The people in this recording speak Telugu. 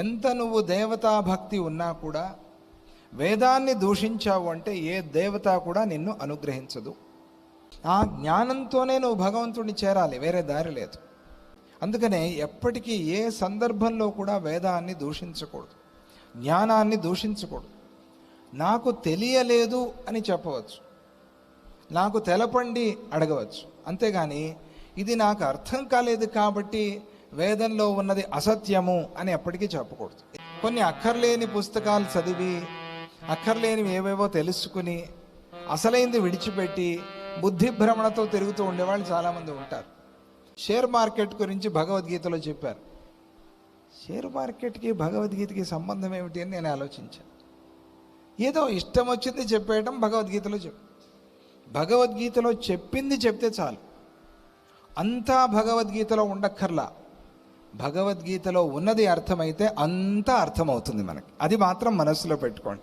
ఎంత నువ్వు దేవతా భక్తి ఉన్నా కూడా వేదాన్ని దూషించావు అంటే ఏ దేవత కూడా నిన్ను అనుగ్రహించదు. ఆ జ్ఞానంతోనే నువ్వు భగవంతుడిని చేరాలి వేరే దారి లేదు. అందుకనే ఎప్పటికీ ఏ సందర్భంలో కూడా వేదాన్ని దూషించకూడదు జ్ఞానాన్ని దూషించకూడదు. నాకు తెలియలేదు అని చెప్పవచ్చు నాకు తెలపండి అడగవచ్చు. అంతేగాని ఇది నాకు అర్థం కాలేదు కాబట్టి వేదంలో ఉన్నది అసత్యము అని ఎప్పటికీ చెప్పకూడదు. కొన్ని అక్కర్లేని పుస్తకాలు చదివి అక్కర్లేనివి ఏవేవో తెలుసుకుని అసలైంది విడిచిపెట్టి బుద్ధి భ్రమణతో తిరుగుతూ ఉండేవాళ్ళు చాలామంది ఉంటారు. షేర్ మార్కెట్ గురించి భగవద్గీతలో చెప్పారు. షేర్ మార్కెట్కి భగవద్గీతకి సంబంధం ఏమిటి అని నేను ఆలోచించాను. ఏదో ఇష్టం వచ్చింది చెప్పేయటం భగవద్గీతలో చెప్పు భగవద్గీతలో చెప్పింది చెప్తే చాలు. అంతా భగవద్గీతలో ఉండక్కర్లా. భగవద్గీతలో ఉన్నది అర్థమైతే అంతా అర్థమవుతుంది మనకి. అది మాత్రం మనసులో పెట్టుకోండి.